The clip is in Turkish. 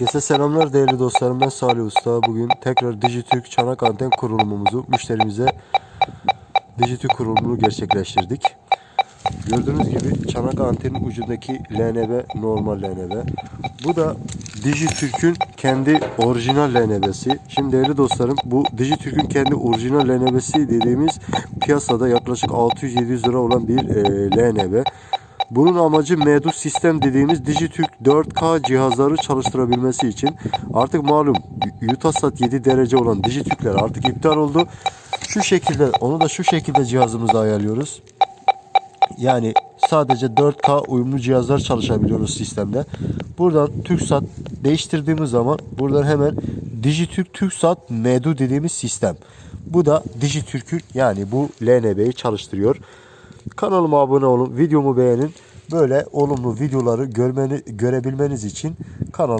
Herkese selamlar değerli dostlarım ben Salih Usta. Bugün tekrar Dijitürk çanak anten kurulumumuzu müşterimize Dijitürk kurulumunu gerçekleştirdik. Gördüğünüz gibi çanak antenin ucundaki LNB normal LNB. Bu da Dijitürk'ün kendi orijinal LNB'si. Şimdi değerli dostlarım bu Dijitürk'ün kendi orijinal LNB'si dediğimiz piyasada yaklaşık 600-700 lira olan bir e, LNB. Bunun amacı mevcut sistem dediğimiz Dijitürk 4K cihazları çalıştırabilmesi için artık malum Utasat 7 derece olan Dijitürkler artık iptal oldu. Şu şekilde onu da şu şekilde cihazımızda ayarlıyoruz. Yani sadece 4K uyumlu cihazlar çalışabiliyoruz sistemde. Buradan TürkSat değiştirdiğimiz zaman buradan hemen Dijitürk TürkSat Medu dediğimiz sistem. Bu da Dijitürk'ün yani bu LNB'yi çalıştırıyor. Kanalıma abone olun, videomu beğenin. Böyle olumlu videoları görmeni, görebilmeniz için kanalıma